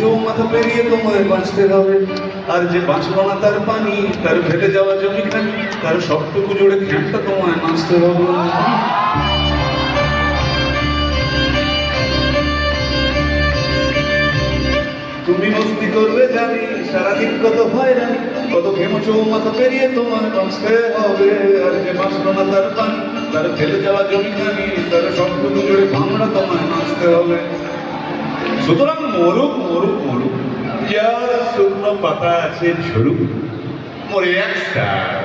হয়রানি মাথা পেরিয়ে তোমায় বাঁচতে হবে। আর যে বাঁচলো না তার পানি, তার ফেলে যাওয়া জমি খানি, তার সবটুকু জুড়ে খ্যাপটা তোমায় নাচতে হবে। তুমি মস্তি করবে জানি, সারাদিন কত হয়রানি কত ঘেমো মাথা পেরিয়ে তোমার বাঁচতে হবে। আর যে বাঁচলো না তার পানি, তার ফেলে যাওয়া জমি খানি, তার সবটুকু জুড়ে ভাঙড়া তোমায় নাচতে হবে। সুতরাং মরুক মরুক মরুক। যার শুকনো পাতা আছে ঝরুক মরে এক স্যার।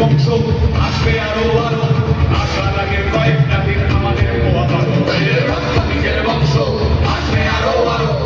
বংশ আসবে আরও আরও। আশা লাগে কয়েকটা দিন আমাদের বংশ আসবে আরও আরও।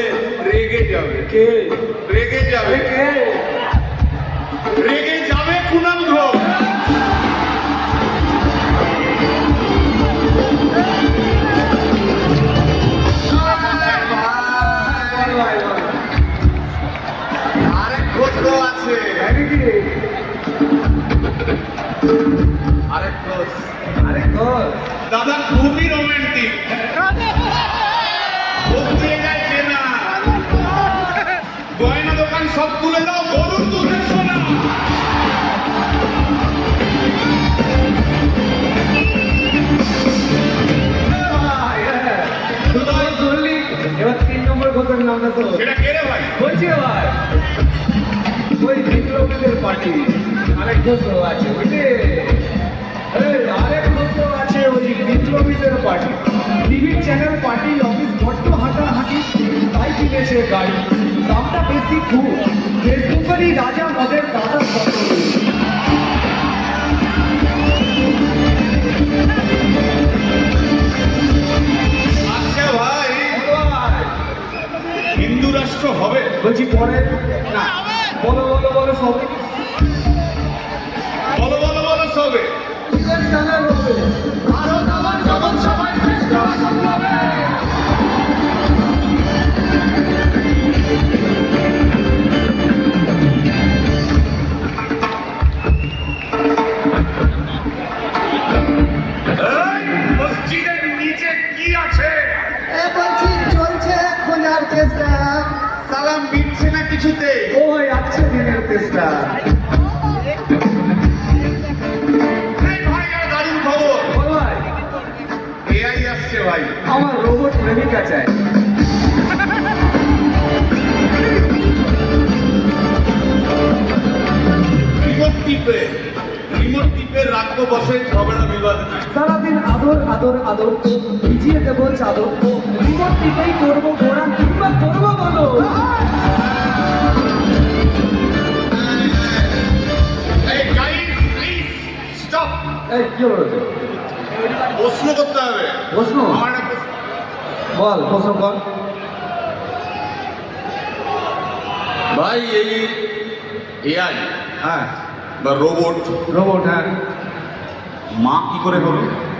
কে রেগে যাবে। কে রেগে যাবে কুনাল ঘোষ আরেক ঘোষ আছে। আরে এবার তিন নম্বর ঘোষের নামটা শোন সেটা কে রে ভাই? বলছি ভাই। ওই বিপ্লবীদের পার্টি। আরেক ঘোষও আছে, বুঝলি? বিপ্লবীদের party TV channel party office বড্ড হাঁটাহাঁটি তাই কিনেছে গাড়ি। দামটা বেশি খুব। ফেসবুকেরই রাজা মদের দাদা আচ্ছা ভাই হিন্দু রাষ্ট্র হবে। বলছি পরে না বলো বলো বলো সব Allah'a প্রেমিকা বিবাদ সারাদিন আদর আদর আদর ভিজিয়ে দেবো চাদর রিমোট টিপেই করব ঘোড়া কিংবা করব বলো? প্রশ্ন করতে হবে প্রশ্ন? আমার বল প্রশ্ন কর। ভাই এই এআই হ্যাঁ। বা রোবট রোবট হ্যাঁ। মা কি করে হবে?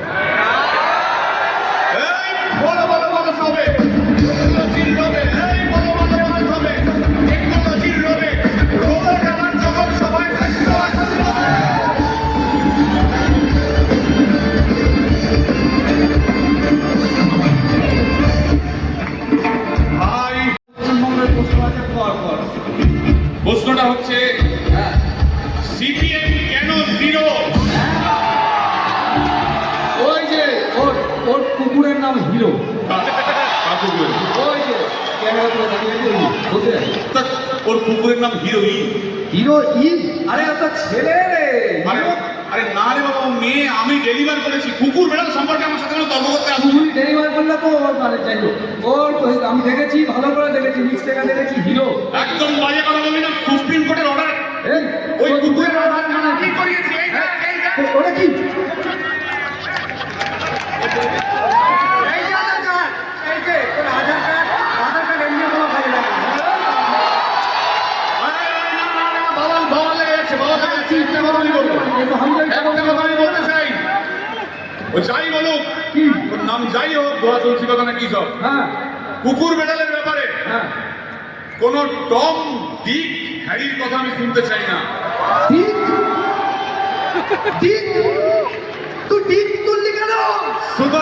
কুকুরের নাম হিরো। ওই যে ক্যামেরা করে দাঁড়িয়ে বসে ওর কুকুরের নাম হিরোইন হিরো ইন আরে ছেলে রে। আরে আরে না রে বাবা মেয়ে। আমি ডেলিভার করেছি। কুকুর বেড়াল সম্পর্কে আমার সাথে কোনো তর্ক করতে কুকুরি ডেলিভার করলে তো ওর মানে যাই ওর তো- আমি দেখেছি ভালো করে দেখেছি নিচ থেকে দেখেছি হিরো। একদম বাজে কথা বলবি না সুপ্রিম কোর্টের অর্ডার ওই কুকুরের আমি করিয়েছি এই ওটা কি এই যে আধার কার্ড এই যে তোর আধার কার্ড আধার কার্ড এমনি কোনো কাজে লাগে না। আরে, আরে, না, না, না, বাবাল, বাবাল লেগে যাচ্ছে, বাবাল লেগে যাচ্ছে, একটা কথা আমি বলব। এ তো হামজাই একটা কথা আমি বলতে চাই। ও যাই বলুক, কি ওর নাম যাই হোক, গোয়া তুলসী কথা নাকি সব। হ্যাঁ। কুকুর বেড়ালের ব্যাপারে হ্যাঁ। কোন টম দিক হ্যারির কথা আমি শুনতে চাই না। তুই তুললি কেন? শুধু